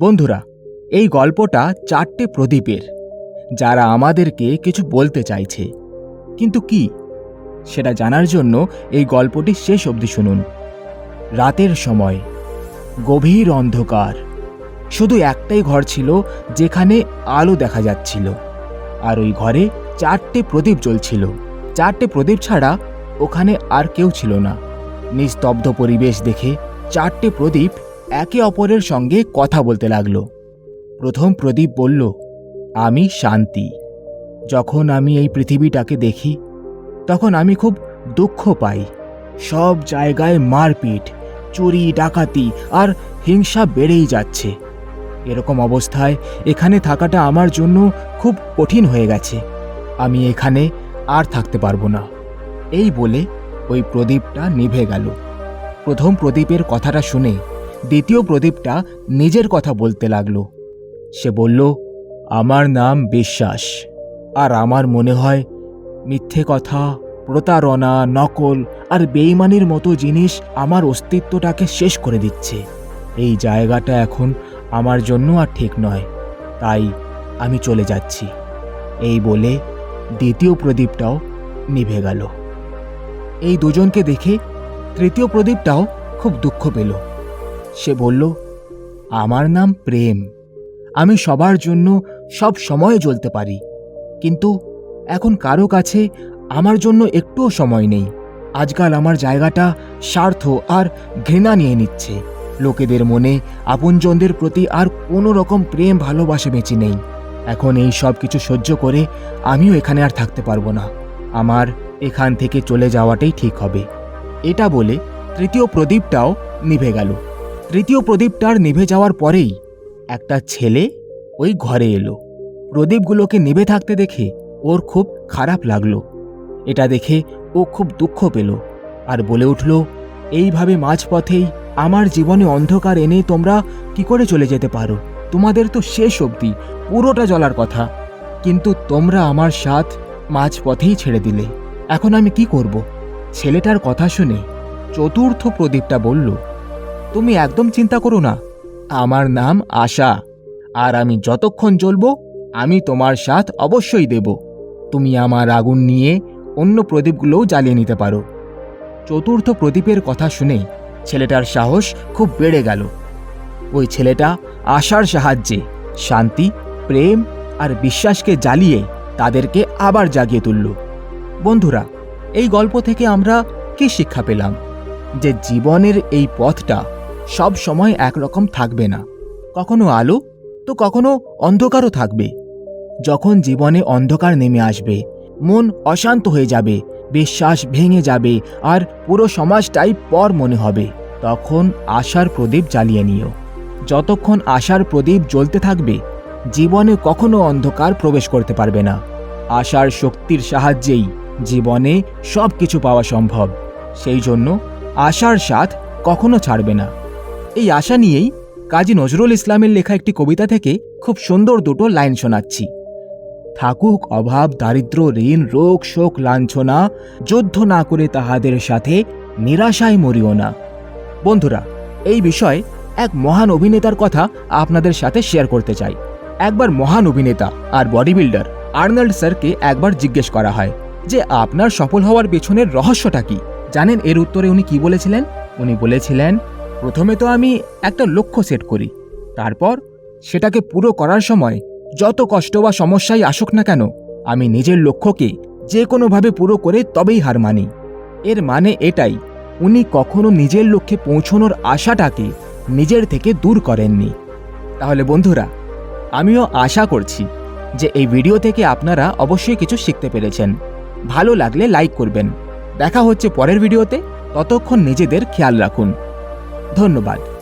বন্ধুরা, এই গল্পটা চারটে প্রদীপের, যারা আমাদেরকে কিছু বলতে চাইছে। কিন্তু কি? সেটা জানার জন্য এই গল্পটি শেষ অবধি শুনুন। রাতের সময়, গভীর অন্ধকার। শুধু একটাই ঘর ছিল, যেখানে আলো দেখা যাচ্ছিল। আর ওই ঘরে চারটে প্রদীপ জ্বলছিল। চারটে প্রদীপ ছাড়া ওখানে আর কেউ ছিল না। নিস্তব্ধ পরিবেশ দেখে চারটে প্রদীপ একে অপরের সঙ্গে কথা বলতে লাগল। প্রথম প্রদীপ বলল, আমি শান্তি। যখন আমি এই পৃথিবীটাকে দেখি, তখন আমি খুব দুঃখ পাই। সব জায়গায় মারপিট, চুরি, ডাকাতি আর হিংসা বেড়েই যাচ্ছে। এরকম অবস্থায় এখানে থাকাটা আমার জন্য খুব কঠিন হয়ে গেছে। আমি এখানে আর থাকতে পারব না। এই বলে ওই প্রদীপটা নিভে গেল। প্রথম প্রদীপের কথাটা শুনে দ্বিতীয় প্রদীপটা নিজের কথা বলতে লাগল। সে বলল, আমার নাম বিশ্বাস, আর আমার মনে হয় মিথ্যে কথা, প্রতারণা, নকল, আর বেইমানির মতো জিনিস আমার অস্তিত্বটাকে শেষ করে দিচ্ছে। এই জায়গাটা এখন আমার জন্য আর ঠিক নয়, তাই আমি চলে যাচ্ছি। এই বলে দ্বিতীয় প্রদীপটাও নিভে গেল। এই দুজনকে দেখে তৃতীয় প্রদীপটাও খুব দুঃখ পেল। সে বলল, আমার নাম প্রেম। আমি সবার জন্য সব সময় জ্বলতে পারি। কিন্তু এখন কারও কাছে আমার জন্য একটুও সময় নেই। আজকাল আমার জায়গাটা স্বার্থ আর ঘৃণা নিয়ে নিচ্ছে। লোকেদের মনে আপনজনদের প্রতি আর কোনো রকম প্রেম, ভালোবাসা বেঁচে নেই। এখন এই সব কিছু সহ্য করে আমিও এখানে আর থাকতে পারব না। আমার এখান থেকে চলে যাওয়াটাই ঠিক হবে। এটা বলে তৃতীয় প্রদীপটাও নিভে গেল। তৃতীয় প্রদীপটার নিভে যাওয়ার পরেই একটা ছেলে ওই ঘরে এলো। প্রদীপগুলোকে নিভে থাকতে দেখে ওর খুব খারাপ লাগল। এটা দেখে ও খুব দুঃখ পেল আর বলে উঠল, এইভাবে মাঝপথেই আমার জীবনে অন্ধকার এনে তোমরা কি করে চলে যেতে পারো? তোমাদের তো শেষ অবধি, পুরোটা জ্বলার কথা। কিন্তু তোমরা আমার সাথ মাঝপথেই ছেড়ে দিলে। এখন আমি কি করব? ছেলেটার কথা শুনে চতুর্থ প্রদীপটা বলল তুমি একদম চিন্তা করো না। আমার নাম আশা। আর আমি যতক্ষণ জ্বলবো, আমি তোমার সাথ অবশ্যই দেব। তুমি আমার আগুন নিয়ে অন্য প্রদীপগুলোও জ্বালিয়ে নিতে পারো। চতুর্থ প্রদীপের কথা শুনে ছেলেটার সাহস খুব বেড়ে গেল। ওই ছেলেটা আশার সাহায্যে শান্তি, প্রেম আর বিশ্বাসকে জ্বালিয়ে তাদেরকে আবার জাগিয়ে তুলল। বন্ধুরা, এই গল্প থেকে আমরা কি শিক্ষা পেলাম? যে জীবনের এই পথটা সব সময় একরকম থাকবে না। কখনো আলো, তো কখনো অন্ধকারও থাকবে। যখন জীবনে অন্ধকার নেমে আসবে, মন অশান্ত হয়ে যাবে, বিশ্বাস ভেঙে যাবে, আর পুরো সমাজটাই পর মনে হবে, তখন আশার প্রদীপ জ্বালিয়ে নিও। যতক্ষণ আশার প্রদীপ জ্বলতে থাকবে, জীবনে কখনো অন্ধকার প্রবেশ করতে পারবে না। আশার শক্তির সাহায্যেই জীবনে সব কিছু পাওয়া সম্ভব। সেই জন্য আশার সাথ কখনো ছাড়বে না। এই আশা নিয়েই কাজী নজরুল ইসলামের লেখা একটি কবিতা থেকে খুব সুন্দর দুটো লাইন শোনাচ্ছি। থাকুক অভাব, দারিদ্র, ঋণ, রোগ, শোক, লাঞ্ছনা, যুদ্ধ না করে তাহাদের সাথে নিরাশায় মরিও না। বন্ধুরা, এই বিষয়ে এক মহান অভিনেতার কথা আপনাদের সাথে শেয়ার করতে চাই। একবার মহান অভিনেতা আর বডি বিল্ডার আর্নল্ড স্যারকে একবার জিজ্ঞেস করা হয় যে, আপনার সফল হওয়ার পেছনের রহস্যটা কি? জানেন এর উত্তরে উনি কি বলেছিলেন? উনি বলেছিলেন প্রথমে তো আমি একটা লক্ষ্য সেট করি, তারপর সেটাকে পুরো করার সময় যত কষ্ট বা সমস্যাই আসুক না কেন, আমি নিজের লক্ষ্যকে যে কোনোভাবে পুরো করে তবেই হার মানি। এর মানে এটাই, উনি কখনো নিজের লক্ষ্যে পৌঁছনোর আশাটাকে নিজের থেকে দূর করেননি। তাহলে বন্ধুরা, আমিও আশা করছি যে এই ভিডিও থেকে আপনারা অবশ্যই কিছু শিখতে পেরেছেন। ভালো লাগলে লাইক করবেন। দেখা হচ্ছে পরের ভিডিওতে, ততক্ষণ নিজেদের খেয়াল রাখুন। ধন্যবাদ।